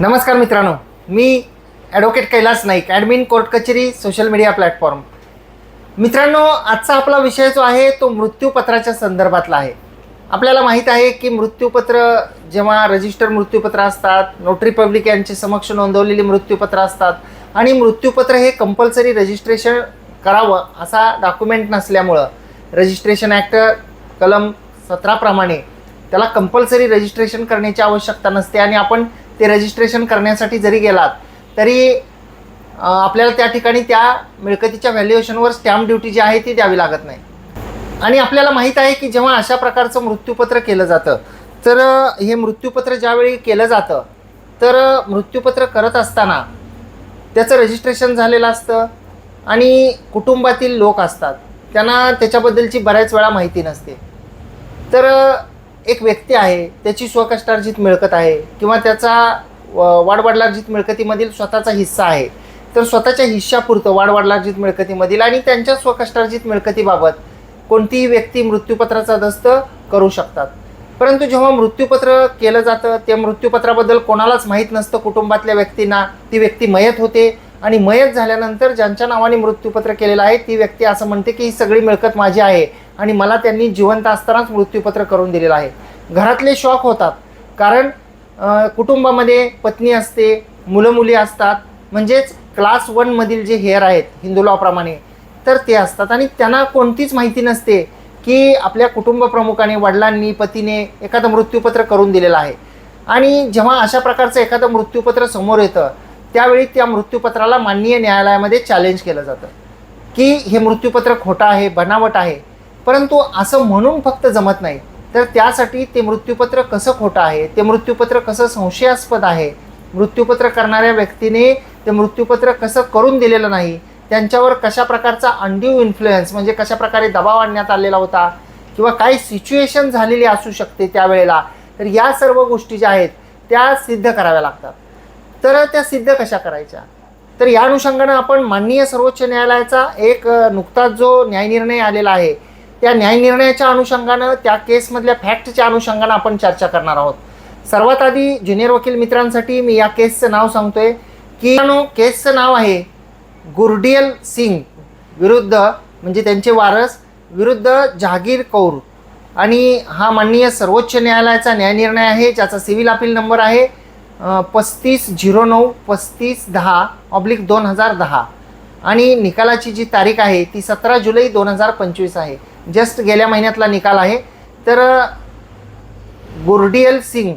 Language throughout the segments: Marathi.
नमस्कार मित्रांनो मी advocate Kailas Naik admin court कचेरी सोशल मीडिया प्लॅटफॉर्म मित्रांनो आजचा आपला विषय जो आहे तो मृत्यूपत्राच्या संदर्भातला आहे. आपल्याला माहीत आहे की मृत्यूपत्र जेव्हा रजिस्टर मृत्यूपत्र असतात नोटरी पब्लिक यांचे समक्ष नोंदवलेली मृत्यूपत्र असतात आणि मृत्यूपत्र हे कंपल्सरी रजिस्ट्रेशन करावं असा डॉक्युमेंट नसल्यामुळं रजिस्ट्रेशन ॲक्ट कलम सतराप्रमाणे त्याला कंपल्सरी रजिस्ट्रेशन करण्याची आवश्यकता नसते आणि आपण ते रजिस्ट्रेशन करण्यासाठी जरी गेलात तरी आपल्याला त्या ठिकाणी त्या मिळकतीच्या व्हॅल्युएशनवर स्टॅम्प ड्युटी जी आहे ती द्यावी लागत नाही. आणि आपल्याला माहीत आहे की जेव्हा अशा प्रकारचं मृत्यूपत्र केलं जातं तर हे मृत्यूपत्र ज्यावेळी केलं जातं तर मृत्यूपत्र करत असताना त्याचं रजिस्ट्रेशन झालेलं असतं आणि कुटुंबातील लोक असतात. त्यांना त्याच्याबद्दलची बऱ्याच वेळा माहिती नसते. तर एक व्यक्ती आहे त्याची स्वकष्टार्जित मिळकत आहे किंवा त्याचा व- मिळकतीमधील स्वतःचा हिस्सा आहे. तर स्वतःच्या हिश्शापुरतं वाडवडिलार्जित मिळकतीमधील आणि त्यांच्या स्वकष्टार्जित मिळकतीबाबत कोणतीही व्यक्ती मृत्यूपत्राचा दस्त करू शकतात. परंतु जेव्हा मृत्यूपत्र केलं जातं त्या मृत्यूपत्राबद्दल कोणालाच माहीत नसतं कुटुंबातल्या व्यक्तींना. ती व्यक्ती मयत होते आणि मयत झाल्यानंतर ज्यांच्या नावाने मृत्यूपत्र केलेलं आहे ती व्यक्ती असं म्हणते की ही सगळी मिळकत माझी आहे आणि मला त्यांनी जिवंत असतानाच मृत्यूपत्र करून दिलेलं आहे. घरातले शॉक होतात कारण कुटुंबामध्ये पत्नी असते मुलं मुली असतात म्हणजेच क्लास वनमधील जे हेअर आहेत हिंदू लॉप्रमाणे तर ते असतात. आणि त्यांना कोणतीच माहिती नसते की आपल्या कुटुंब प्रमुखाने वडिलांनी पतीने एखादं मृत्यूपत्र करून दिलेलं आहे. आणि जेव्हा अशा प्रकारचं एखादं मृत्यूपत्र समोर येतं त्यावेळी त्या मृत्यूपत्राला माननीय न्यायालयामध्ये चॅलेंज केलं जातं. की हे मृत्यूपत्र खोटं आहे बनावट आहे परंतु असं म्हणून फक्त जमत नाही. तर त्यासाठी ते मृत्यूपत्र कसं खोटं आहे ते मृत्यूपत्र कसं संशयास्पद आहे मृत्यूपत्र करणाऱ्या व्यक्तीने ते मृत्यूपत्र कसं करून दिलेलं नाही त्यांच्यावर कशा प्रकारचा अंड्यू इन्फ्लुएन्स म्हणजे कशा प्रकारे दबाव आणण्यात आलेला होता किंवा काही सिच्युएशन झालेली असू शकते त्यावेळेला तर या सर्व गोष्टी ज्या आहेत त्या सिद्ध कराव्या लागतात. तर त्या सिद्ध कशा करायच्या? तर या अनुषंगानं आपण माननीय सर्वोच्च न्यायालयाचा एक नुकताच जो न्यायनिर्णय आलेला आहे त्या न्यायनिर्णयाच्या अनुषंगानं त्या केसमधल्या फॅक्टच्या अनुषंगानं आपण चर्चा करणार आहोत. सर्वात आधी ज्युनियर वकील मित्रांसाठी मी या केसचं नाव सांगतोय की केसचं नाव आहे गुरडियल सिंग विरुद्ध म्हणजे त्यांचे वारस विरुद्ध जहागीर कौर. आणि हा माननीय सर्वोच्च न्यायालयाचा न्यायनिर्णय आहे ज्याचा सिव्हिल अपील नंबर आहे पस्तीस झिरो नऊ पस्तीस दहा ऑब्लिक दोन हजार दहा. आणि निकालाची जी तारीख आहे ती सतरा जुलै दोन हजार पंचवीस आहे. जस्ट गेल्या महिन्यातला निकाल आहे. तर गुरडियल सिंग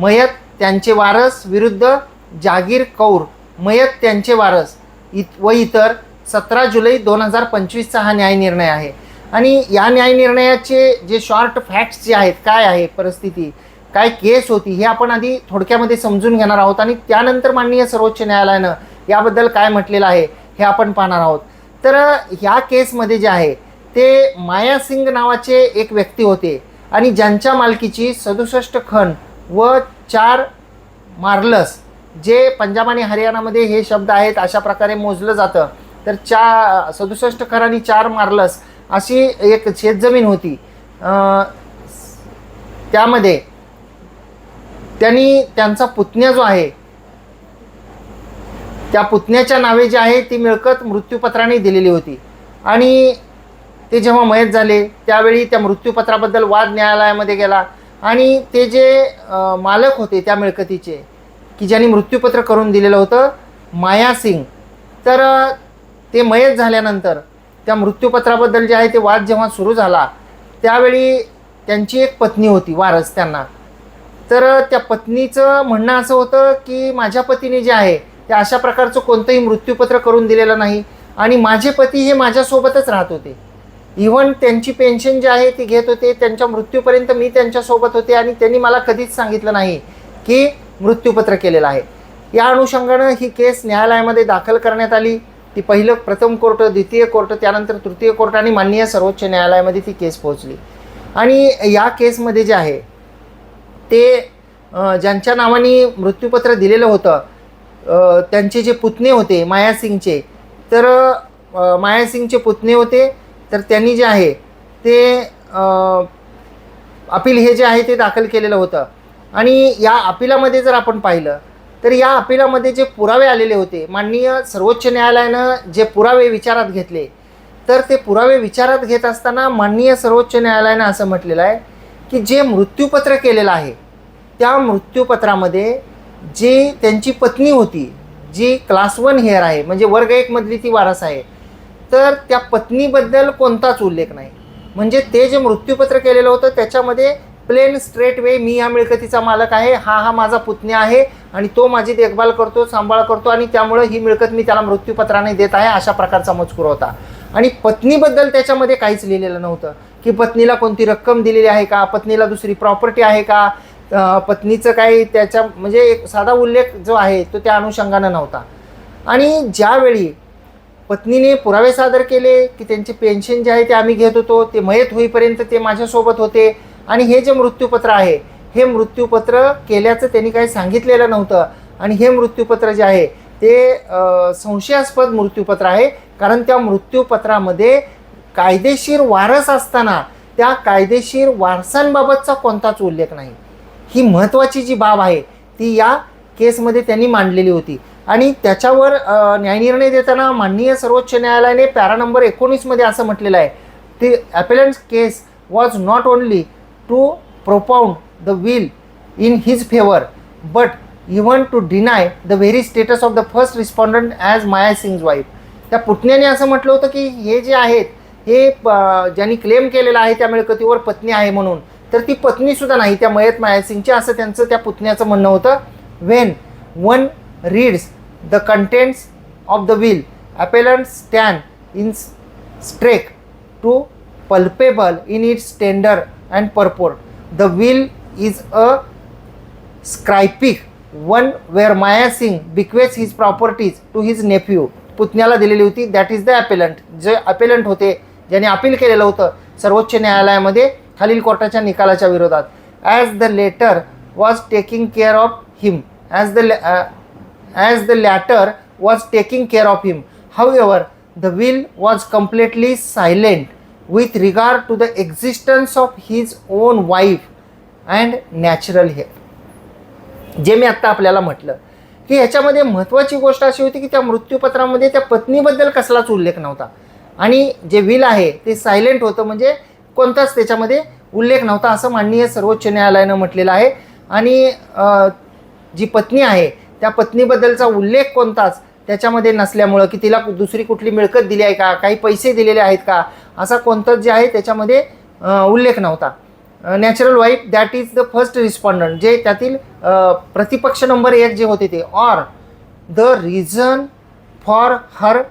मयत त्यांचे वारस विरुद्ध जागीर कौर मयत त्यांचे वारस इत व इतर सतरा जुलै दोन हजार पंचवीसचा हा न्यायनिर्णय आहे. आणि या न्यायनिर्णयाचे जे शॉर्ट फॅक्ट्स जे आहेत काय आहे परिस्थिती? काय केस होती हे आपण आधी थोडक्यामध्ये समजून घेणार आहोत आणि त्यानंतर माननीय सर्वोच्च न्यायालयानं याबद्दल काय म्हटलेलं आहे हे आपण पाहणार आहोत. तर ह्या केसमध्ये जे आहे ते माया सिंग नावाचे एक व्यक्ती होते आणि ज्यांच्या मालकीची सदुसष्ट खण व चार मार्लस जे पंजाब आणि हरियाणामध्ये हे शब्द आहेत अशा प्रकारे मोजलं जातं. तर चा सदुसष्ट खर आणि चार मार्लस अशी एक शेतजमीन होती. त्यामध्ये त्यांनी त्यांचा पुतण्या जो आहे त्या पुतण्याच्या नावे जी आहे ती मिळकत मृत्यूपत्राने दिलेली होती. आणि ते जेव्हा मयत झाले त्यावेळी त्या मृत्यूपत्राबद्दल वाद न्यायालयामध्ये गेला. आणि ते जे मालक होते त्या मिळकतीचे की ज्यांनी मृत्यूपत्र करून दिलेलं होतं माया सिंग. तर ते मयत झाल्यानंतर त्या मृत्यूपत्राबद्दल जे आहे ते वाद जेव्हा सुरू झाला त्यावेळी त्यांची एक पत्नी होती वारस त्यांना. तर त्या पत्नीचं म्हणणं असं होतं की माझ्या पतीने जे आहे ते अशा प्रकारचं कोणतंही मृत्यूपत्र करून दिलेलं नाही आणि माझे पती हे माझ्यासोबतच राहत होते. इव्हन त्यांची पेन्शन जी आहे ती घेत होते. त्यांच्या मृत्यूपर्यंत मी त्यांच्यासोबत होते आणि त्यांनी मला कधीच सांगितलं नाही की मृत्यूपत्र केलेलं आहे. या अनुषंगानं ही केस न्यायालयामध्ये दाखल करण्यात आली. ती पहिलं प्रथम कोर्ट द्वितीय कोर्ट त्यानंतर तृतीय कोर्ट आणि माननीय सर्वोच्च न्यायालयामध्ये ती केस पोहोचली. आणि या केसमध्ये जे आहे ते ज्यांच्या नावाने मृत्यूपत्र दिलेलं होतं त्यांचे जे पुतणे होते माया सिंगचे तर मायासिंगचे माया सिंगचे पुतणे होते तर त्यांनी जे आहे ते अपील हे जे आहे ते दाखल केलेलं होतं. आणि या अपिलामध्ये जर आपण पाहिलं तर या अपिलामध्ये जे पुरावे आलेले होते माननीय सर्वोच्च न्यायालयानं जे पुरावे विचारात घेतले तर ते पुरावे विचारात घेत असताना माननीय सर्वोच्च न्यायालयानं असं म्हटलेलं आहे की जे मृत्यूपत्र केलेलं आहे त्या मृत्यूपत्रामध्ये जी त्यांची पत्नी होती जी क्लास वन हेअर आहे म्हणजे वर्ग एकमधली ती वारस आहे तर त्या पत्नीबद्दल कोणताच उल्लेख नाही. म्हणजे ते जे मृत्यूपत्र केलेलं होतं त्याच्यामध्ये प्लेन स्ट्रेट वे मी ह्या मिळकतीचा मालक आहे हा हा माझा पुतण्या आहे आणि तो माझी देखभाल करतो सांभाळ करतो आणि त्यामुळं ही मिळकत मी त्याला मृत्यूपत्राने देत आहे अशा प्रकारचा मजकूर होता. आणि पत्नीबद्दल त्याच्यामध्ये काहीच लिहिलेलं नव्हतं. की पत्नीला कोणती रक्कम दिलेली आहे का? पत्नीला दुसरी प्रॉपर्टी आहे का? पत्नीचं काही त्याच्या म्हणजे एक साधा उल्लेख जो आहे तो त्या अनुषंगानं नव्हता. आणि ज्यावेळी पत्नीने पुरावे सादर केले की त्यांचे पेन्शन जे आहे ते आम्ही घेत होतो ते मयत होईपर्यंत ते माझ्यासोबत होते. आणि हे जे मृत्यूपत्र आहे हे मृत्यूपत्र केल्याचं त्यांनी काही सांगितलेलं नव्हतं. आणि हे मृत्यूपत्र जे आहे ते संशयास्पद मृत्यूपत्र आहे. कारण त्या मृत्यूपत्रामध्ये कायदेशीर वारस असताना त्या कायदेशीर वारसांबाबतचा कोणताच उल्लेख नाही. ही महत्त्वाची जी बाब आहे ती या केसमध्ये त्यांनी मांडलेली होती. आणि त्याच्यावर न्यायनिर्णय देताना माननीय सर्वोच्च न्यायालयाने पॅरा नंबर एकोणीसमध्ये असं म्हटलेलं आहे ती appellant case was not only to propound the will in his favour but even to deny the very status of the first respondent as Maya Singh's wife त्या पुतण्याने असं म्हटलं होतं की हे जे आहेत हे प- ज्यांनी क्लेम केलेलं आहे त्या मिळकतीवर पत्नी आहे म्हणून तर ती पत्नीसुद्धा नाही त्या मयत मायासिंगच्या असं त्यांचं त्या पुतण्याचं म्हणणं होतं when one reads the contents of the will appellant stand in stark too palpable in its tender and purport the will is a cryptic one where Maya Singh bequeaths his properties to his nephew पुतण्याला दिलेली होती दॅट इज द ॲपेलंट जे अपेलंट होते ज्याने अपील केलेलं होतं सर्वोच्च न्यायालयामध्ये खालील कोर्टाच्या निकालाच्या विरोधात. As the latter was taking care of him as the as the latter was taking care of him however the will was completely silent with regard to the existence of his own wife and natural heir जे मी आत्ता आपल्याला म्हटलं की ह्याच्यामध्ये महत्त्वाची गोष्ट अशी होती की त्या मृत्यूपत्रामध्ये त्या पत्नीबद्दल कसलाच उल्लेख नव्हता. आणि जे विल आहे ते सायलेंट होतं म्हणजे कोणताच त्याच्यामध्ये उल्लेख नव्हता असं माननीय सर्वोच्च न्यायालयानं म्हटलेलं आहे. आणि जी पत्नी आहे त्या पत्नीबद्दलचा उल्लेख कोणताच त्याच्यामध्ये नसल्यामुळं की तिला दुसरी कुठली मिळकत दिली आहे का काही पैसे दिलेले आहेत का असा कोणताच जे आहे त्याच्यामध्ये उल्लेख नव्हता. Natural wife that is the first respondent जे त्यातील प्रतिपक्ष नंबर एक जे होते ते or the reason for her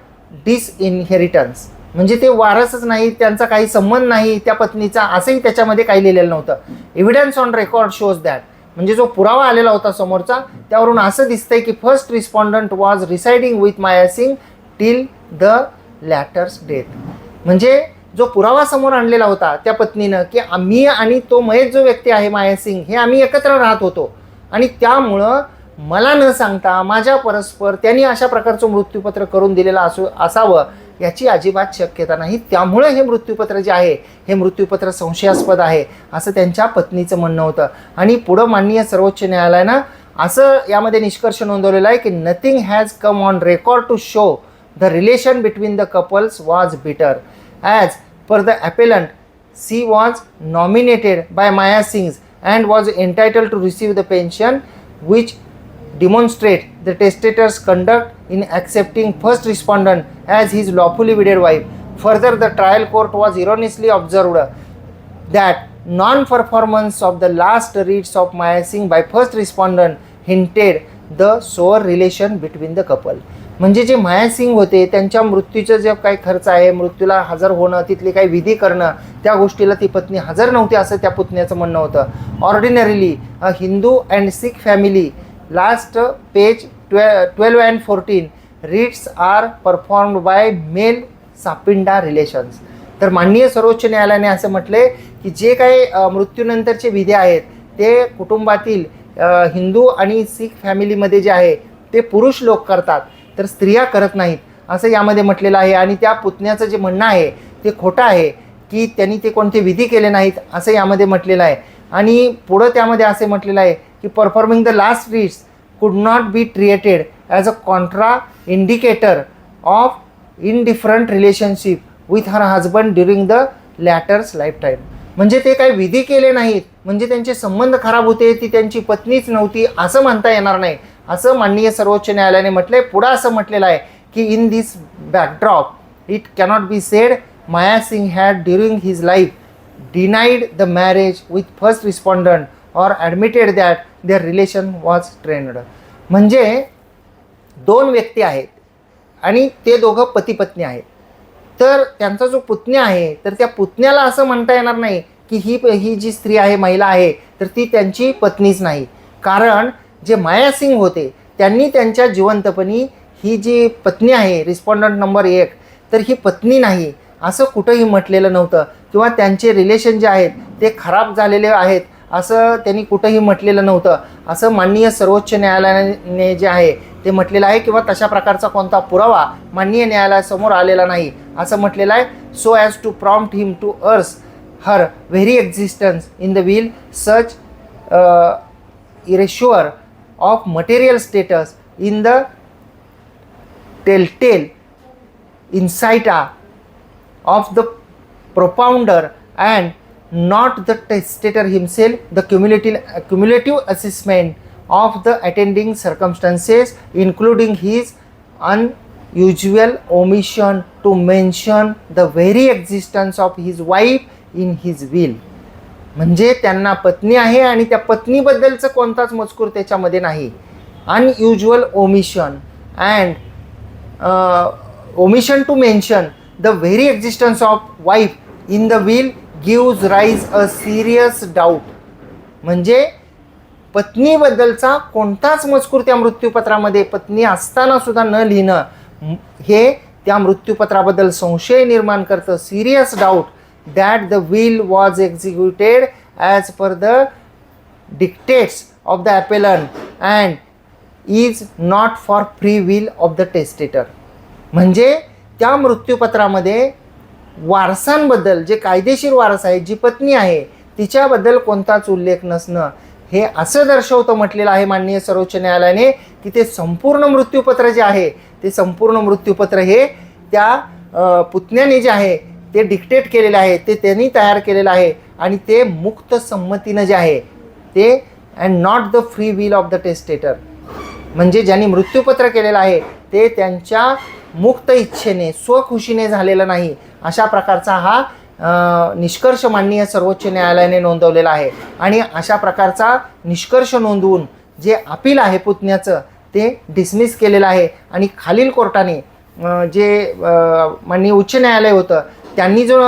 disinheritance म्हणजे ते वारसच नाही त्यांचा काही संबंध नाही त्या पत्नीचा असंही त्याच्यामध्ये काही लिहिलेलं नव्हतं. Evidence on record shows that म्हणजे जो पुरावा आलेला होता समोरचा त्यावरून असं दिसतंय की first respondent was residing with Maya Singh till the latter's death म्हणजे जो पुरावा समोर आणलेला होता त्या पत्नीनं की आम्ही आणि तो महेश जो व्यक्ती आहे माया सिंग हे आम्ही एकत्र राहत होतो. आणि त्यामुळं मला न सांगता माझ्या परस्पर त्यांनी अशा प्रकारचं मृत्यूपत्र करून दिलेलं असू असावं. याची अजिबात शक्यता नाही. त्यामुळे हे मृत्यूपत्र जे आहे हे मृत्यूपत्र संशयास्पद आहे असं त्यांच्या पत्नीचं म्हणणं होतं. आणि पुढं माननीय सर्वोच्च न्यायालयानं असं यामध्ये निष्कर्ष नोंदवलेलं आहे की nothing has come on record to show the relation between the couples was bitter as per the appellant she was nominated by Maya Singh's and was entitled to receive the pension which demonstrate the testator's conduct in accepting first respondent as his lawfully wedded wife. Further, the trial court was erroneously observed that non-performance of the last reads of Maya Singh by first respondent hinted the sour relation between the couple. म्हणजे जे माया सिंग होते त्यांच्या मृत्यूचं जे काही खर्च आहे मृत्यूला हजर होणं तिथली काही विधी करणं त्या गोष्टीला ती पत्नी हजर नव्हती असं त्या पुतण्याचं म्हणणं होतं ordinarily a Hindu and Sikh family last page ट्वे twelve and fourteen reads are performed by male sapinda relations तर माननीय सर्वोच्च न्यायालयाने असं म्हटले की जे काही मृत्यूनंतरचे विधे आहेत ते कुटुंबातील हिंदू आणि सिख फॅमिलीमध्ये जे आहे ते पुरुष लोक करतात तर स्त्रिया करत नाहीत असं यामध्ये म्हटलेलं आहे. आणि त्या पुतण्याचं जे म्हणणं आहे ते खोटं आहे की त्यांनी ते कोणते विधी केले नाहीत असं यामध्ये म्हटलेलं आहे. आणि पुढं त्यामध्ये असे म्हटलेलं आहे की performing the last rites could not be treated as a contra indicator of indifferent relationship with her husband during the latter's lifetime म्हणजे ते काही विधी केले नाहीत. म्हणजे त्यांचे संबंध खराब होते ती त्यांची पत्नीच नव्हती असं म्हणता येणार नाही. असं माननीय सर्वोच्च न्यायालयाने म्हटलंय पुढं असं म्हटलेलं आहे की in this backdrop it cannot be said Maya Singh had during his life denied the marriage with first respondent or admitted that their relation was strained म्हणजे दोन व्यक्ती आहेत आणि ते दोघं पती पत्नी आहेत. तर त्यांचा जो पुतण्या आहे तर त्या पुतण्याला असं म्हणता येणार नाही की ही ही जी स्त्री आहे महिला आहे तर ती त्यांची पत्नीच नाही. कारण जे माया सिंग होते त्यांनी त्यांच्या जिवंतपणी ही जी पत्नी आहे रिस्पॉन्डंट नंबर एक तर ही पत्नी नाही. असं कुठंही म्हटलेलं नव्हतं. किंवा त्यांचे रिलेशन जे आहेत ते खराब झालेले आहेत. असं त्यांनी कुठंही म्हटलेलं नव्हतं. असं माननीय सर्वोच्च न्यायालयाने जे आहे ते म्हटलेलं आहे किंवा तशा प्रकारचा कोणता पुरावा माननीय न्यायालयासमोर आलेला नाही. असं म्हटलेलं आहे so as to prompt him to erase her very existence in the will such erasure of material status in the telltale इन्साइटा of the propounder and not the testator himself the cumulative, cumulative assessment of the attending circumstances including his unusual omission to mention the very existence of his wife in his will म्हणजे त्यांना पत्नी आहे आणि त्या पत्नीबद्दलचं कोणताच मजकूर त्याच्यामध्ये नाही unusual omission and omission to mention the very existence of wife in the will gives rise a serious doubt. म्हणजे पत्नीबद्दलचा कोणताच मजकूर त्या मृत्यूपत्रामध्ये पत्नी असताना सुद्धा न लिहिणं हे त्या मृत्यूपत्राबद्दल संशय निर्माण करतं serious doubt. That the will was executed as per the dictates of the appellant and is not for free will of the testator म्हणजे त्या मृत्यूपत्रामध्ये वारसांबद्दल जे कायदेशीर वारस आहे जी पत्नी आहे तिच्याबद्दल कोणताच उल्लेख नसणं. हे असं दर्शवतं म्हटलेलं आहे माननीय सर्वोच्च न्यायालयाने की ते संपूर्ण मृत्यूपत्र जे आहे ते संपूर्ण मृत्यूपत्र हे त्या पुतण्याने जे आहे ते डिक्टेट केलेलं आहे ते त्यांनी तयार केलेलं आहे आणि ते मुक्त संमतीनं जे आहे ते and not the free will of the testator म्हणजे ज्यांनी मृत्यूपत्र केलेलं आहे ते त्यांच्या मुक्त इच्छेने स्वखुशीने झालेलं नाही अशा प्रकारचा हा निष्कर्ष माननीय सर्वोच्च न्यायालयाने नोंदवलेला आहे. आणि अशा प्रकारचा निष्कर्ष नोंदवून जे अपील आहे पुतण्याचं ते डिसमिस केलेलं आहे. आणि खालील कोर्टाने जे माननीय उच्च न्यायालय होतं त्यांनी जो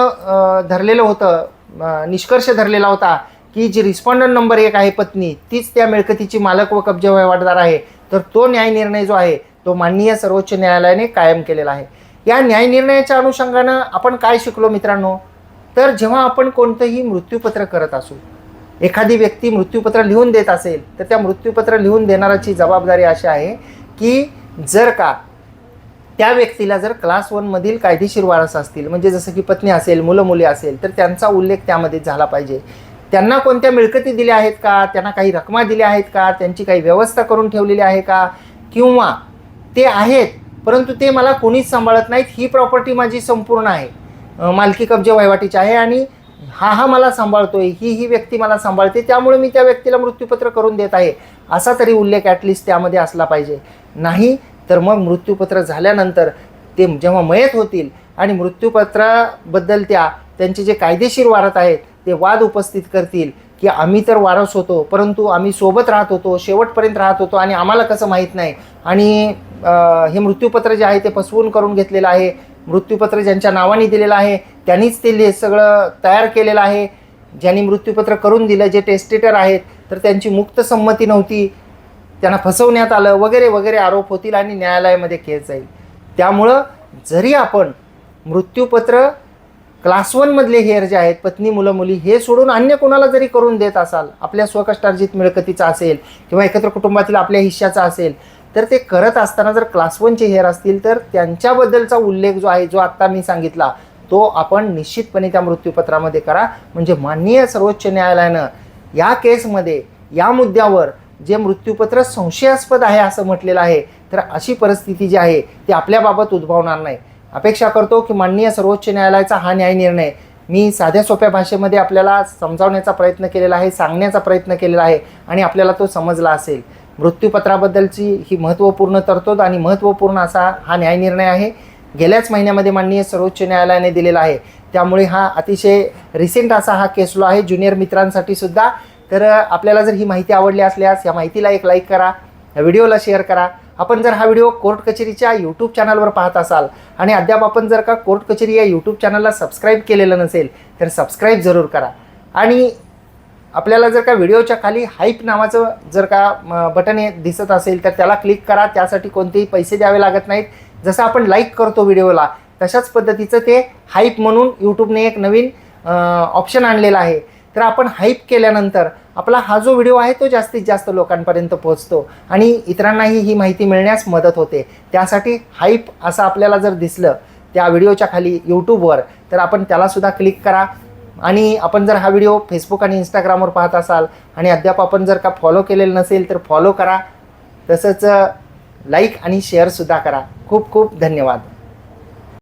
धरलेलं होतं निष्कर्ष धरलेला होता की जी रिस्पॉन्डंट नंबर एक आहे पत्नी तीच त्या मिळकतीची मालक व कब्जे वहिवाटदार आहे. तर तो न्याय निर्णय जो आहे तो माननीय सर्वोच्च न्यायालयाने कायम केलेला आहे. या न्यायनिर्णयाच्या अनुषंगानं आपण काय शिकलो मित्रांनो? तर जेव्हा आपण कोणतंही मृत्यूपत्र करत असू एखादी व्यक्ती मृत्यूपत्र लिहून देत असेल तर त्या मृत्यूपत्र लिहून देणाराची जबाबदारी अशी आहे की जर का त्या व्यक्तीला जर क्लास वनमधील कायदेशीर वारस असतील म्हणजे जसं की पत्नी असेल मुलं मुली असेल तर त्यांचा उल्लेख त्यामध्ये झाला पाहिजे. त्यांना कोणत्या मिळकती दिल्या आहेत का? त्यांना काही रकमा दिल्या आहेत का? त्यांची काही व्यवस्था करून ठेवलेली आहे का? किंवा ते आहेत परंतु ते मला कोणीच सांभाळत नाहीत. ही प्रॉपर्टी माझी संपूर्ण आहे. मालकी कब्जे वहिवाटीची आहे आणि हा हा मला सांभाळतोय ही ही व्यक्ती मला सांभाळते. त्यामुळे मी त्या व्यक्तीला मृत्यूपत्र करून देत आहे. असा तरी उल्लेख ॲटलिस्ट त्यामध्ये असला पाहिजे. नाही तर मग मृत्यूपत्र झाल्यानंतर ते जेव्हा मयत होतील आणि मृत्यूपत्राबद्दल त्या त्यांचे जे कायदेशीर वारत आहेत ते वाद उपस्थित करतील. की आम्ही तर वारस होतो परंतु आम्ही सोबत राहत होतो शेवटपर्यंत राहत होतो आणि आम्हाला कसं माहीत नाही. आणि हे मृत्यूपत्र जे आहे ते फसवून करून घेतलेलं आहे मृत्यूपत्र ज्यांच्या नावाने दिलेलं आहे त्यांनीच ते ले सगळं तयार केलेलं आहे. ज्यांनी मृत्यूपत्र करून दिलं जे टेस्टेटर आहेत तर त्यांची मुक्त संमती नव्हती. त्यांना फसवण्यात आलं वगैरे वगैरे आरोप होतील आणि न्यायालयामध्ये केस जाईल. त्यामुळं जरी आपण मृत्यूपत्र क्लास वनमधले हेअर जे आहेत पत्नी मुलं मुली हे सोडून अन्य कोणाला जरी करून देत असाल आपल्या स्वकष्टार्जित मिळकतीचा असेल किंवा एकत्र कुटुंबातील आपल्या हिश्श्याचा असेल तर ते करत असताना जर क्लास वनचे हेअर असतील तर त्यांच्याबद्दलचा उल्लेख जो आहे जो आत्ता मी सांगितला तो आपण निश्चितपणे त्या मृत्यूपत्रामध्ये करा. म्हणजे माननीय सर्वोच्च न्यायालयानं या केसमध्ये या मुद्द्यावर जे मृत्यूपत्र संशयास्पद आहे असं म्हटलेलं आहे तर अशी परिस्थिती जी आहे ती आपल्याबाबत उद्भवणार नाही. अपेक्षा करतो की माननीय सर्वोच्च न्यायालयाचा हा न्याय निर्णय मी साध्या सोप्या भाषेमध्ये आपल्याला समजावण्याचा प्रयत्न केलेला आहे सांगण्याचा प्रयत्न केलेला आहे आणि आपल्याला तो समजला असेल. मृत्यूपत्राबद्दलची ही महत्त्वपूर्ण तरतूद आणि महत्त्वपूर्ण असा हा न्याय निर्णय आहे. गेल्याच महिन्यामध्ये माननीय सर्वोच्च न्यायालयाने दिलेला आहे. त्यामुळे हा अतिशय रिसेंट असा हा केसलो आहे. ज्युनियर मित्रांसाठी सुद्धा. तर आपल्याला जर ही माहिती आवडली असल्यास या माहितीला एक लाईक करा. व्हिडिओला शेअर करा. आपण जर हा व्हिडिओ कोर्ट कचेरीच्या यूट्यूब चॅनलवर पाहत असाल आणि अद्याप आपण जर का कोर्ट कचेरी या यूट्यूब चॅनलला सबस्क्राईब केलेलं नसेल तर सबस्क्राईब जरूर करा. आणि आपल्याला जर का व्हिडिओच्या खाली हाईप नावाचं जर का बटन दिसत असेल तर त्याला क्लिक करा. त्यासाठी कोणतेही पैसे द्यावे लागत नाहीत. जसं आपण लाईक करतो व्हिडिओला तशाच पद्धतीचं ते हाईप म्हणून यूट्यूबने एक नवीन ऑप्शन आणलेलं आहे. तर आपण हाईप केल्यानंतर आपला हा जो व्हिडिओ आहे तो जास्तीत जास्त लोकांपर्यंत पोहोचतो आणि इतरांनाही ही माहिती मिळण्यास मदत होते. त्यासाठी हाईप असं आपल्याला जर दिसलं त्या व्हिडिओच्या खाली यूट्यूबवर तर आपण त्यालासुद्धा क्लिक करा. आणि आपण जर हा व्हिडिओ फेसबुक आणि इंस्टाग्रामवर पाहत असाल आणि अद्याप आपण जर का फॉलो केलेलं नसेल तर फॉलो करा. तसंच लाईक आणि शेअरसुद्धा करा. खूप खूप धन्यवाद.